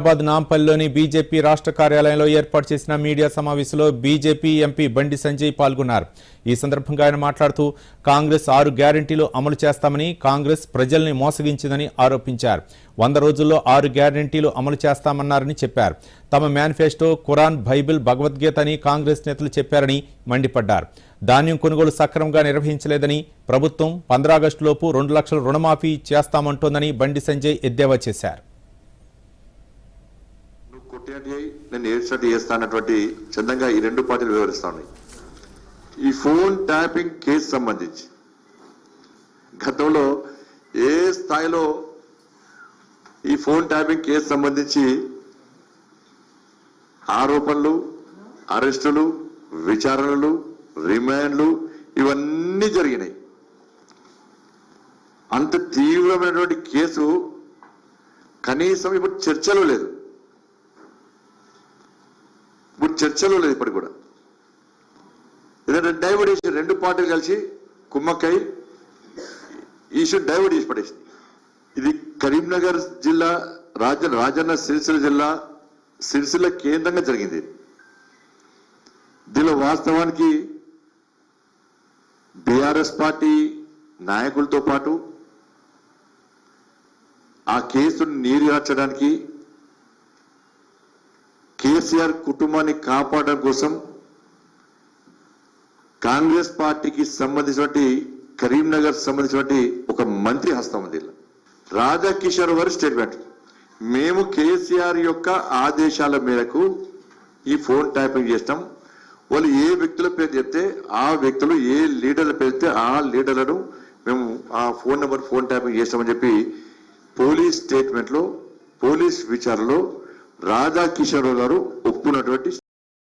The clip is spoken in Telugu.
హైదరాబాద్ నాంపల్లిలోని బీజేపీ రాష్ట్ర కార్యాలయంలో ఏర్పాటు చేసిన మీడియా సమావేశంలో బీజేపీ ఎంపీ బండి సంజయ్ పాల్గొన్నారు. ఈ సందర్భంగా ఆయన మాట్లాడుతూ కాంగ్రెస్ ఆరు గ్యారంటీలు అమలు చేస్తామని కాంగ్రెస్ ప్రజల్ని మోసగించిందని ఆరోపించారు. వంద రోజుల్లో ఆరు గ్యారంటీలు అమలు చేస్తామన్నారని చెప్పారు. తమ మేనిఫెస్టో ఖురాన్ బైబిల్ భగవద్గీత అని కాంగ్రెస్ నేతలు చెప్పారని మండిపడ్డారు. ధాన్యం కొనుగోలు సక్రమంగా నిర్వహించలేదని ప్రభుత్వం పంద్రాగస్టులోపు రెండు లక్షల రుణమాఫీ చేస్తామంటోందని బండి సంజయ్ ఎద్దేవా చేశారు. నువ్వు నేను ఏడ్చినట్టు చేస్తా అన్నటువంటి చందంగా ఈ రెండు పార్టీలు వివరిస్తా ఉన్నాయి ఈ ఫోన్ ట్యాపింగ్ కేసు సంబంధించి. గతంలో ఏ స్థాయిలో ఈ ఫోన్ ట్యాపింగ్ కేసు సంబంధించి ఆరోపణలు అరెస్టులు విచారణలు రిమాండ్లు ఇవన్నీ జరిగినాయి. అంత తీవ్రమైనటువంటి కేసు కనీసం ఇప్పుడు చర్చలో లేదు. చర్చలో లేదు ఇప్పటికి కూడా. ఏదంటే డైవర్ట్ చేసి రెండు పార్టీలు కలిసి కుమ్మక్కై ఇష్యూ డైవర్ట్ చేసి పడేసింది. ఇది కరీంనగర్ జిల్లా రాజ రాజన్న సిరిసిల్ల జిల్లా సిరిసిల్ల కేంద్రంగా జరిగింది దీనిలో వాస్తవానికి బీఆర్ఎస్ పార్టీ నాయకులతో పాటు ఆ కేసును నీరుగార్చడానికి కేసీఆర్ కుటుంబాన్ని కాపాడడం కోసం కాంగ్రెస్ పార్టీకి సంబంధించినటువంటి కరీంనగర్ సంబంధించినటువంటి ఒక మంత్రి హస్తం ఉంది రాధాకిషోర్ వారి స్టేట్మెంట్ మేము కేసీఆర్ యొక్క ఆదేశాల మేరకు ఈ ఫోన్ టైపింగ్ చేస్తాం. వాళ్ళు ఏ వ్యక్తుల పేరు చెప్తే ఆ వ్యక్తులు ఏ లీడర్ల పేరు చెప్తే ఆ లీడర్లను మేము ఆ ఫోన్ నెంబర్ ఫోన్ ట్యాపింగ్ చేస్తామని చెప్పి పోలీస్ స్టేట్మెంట్లో పోలీస్ విచారణలో రాధాకిషోర్ గారు ఒప్పుకున్నటువంటి